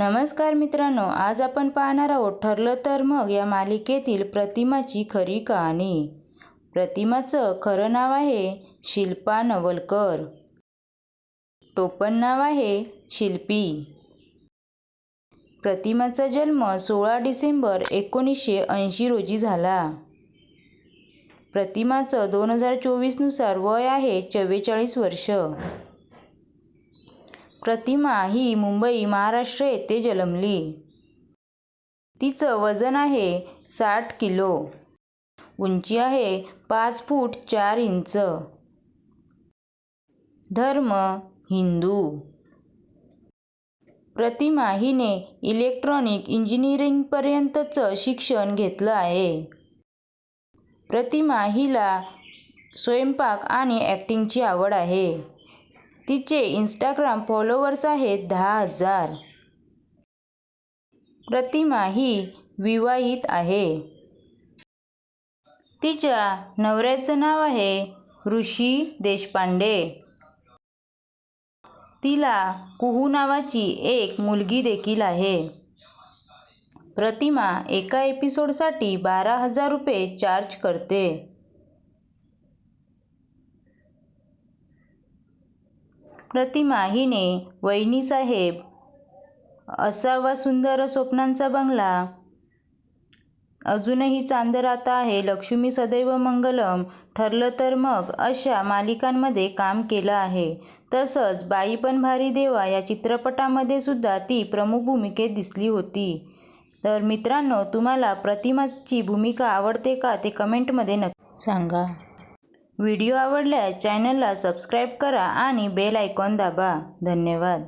नमस्कार मित्रांनो आज आपण पाहणार आहोत ठरलं तर मग या मालिकेतील प्रतिमाची खरी कहाणी. प्रतिमाचं खरं नाव आहे शिल्पा नवलकर. टोपण नाव आहे शिल्पी. प्रतिमाचा जन्म सोळा डिसेंबर एकोणीसशे ऐंशी रोजी झाला. प्रतिमाचं दोन हजार चोवीसनुसार वय आहे चव्वेचाळीस वर्ष. प्रतिमा ही मुंबई महाराष्ट्र येथे जन्मली. तिचं वजन आहे साठ किलो. उंची आहे पाच फूट चार इंच. धर्म हिंदू. प्रतिमा हिने इलेक्ट्रॉनिक इंजिनिअरिंगपर्यंतचं शिक्षण घेतलं आहे. प्रतिमा हिला स्वयंपाक आणि ॲक्टिंगची आवड आहे. तिचे इंस्टाग्राम फॉलोवर्स आहेत दहा हजार. प्रतिमा ही विवाहित आहे. तिच्या नवऱ्याचं नाव आहे ऋषी देशपांडे. तिला कुहू नावाची एक मुलगी देखील आहे. प्रतिमा एका एपिसोडसाठी बारा हजार रुपये चार्ज करते. प्रतिमा हिने वहिनीसाहेब असावा सुंदर स्वप्नांचा बंगला. अजूनही चांद आता आहे लक्ष्मी सदैव मंगलम ठरलं तर मग अशा मालिकांमध्ये काम केलं आहे. तसंच बाई पण भारी देवा या चित्रपटामध्ये सुद्धा ती प्रमुख भूमिकेत दिसली होती. तर मित्रांनो तुम्हाला प्रतिमाची भूमिका आवडते का ते कमेंटमध्ये नक्की सांगा. व्हिडिओ आवडल्यास चॅनलला सबस्क्राईब करा आणि बेल आयकॉन दाबा. धन्यवाद.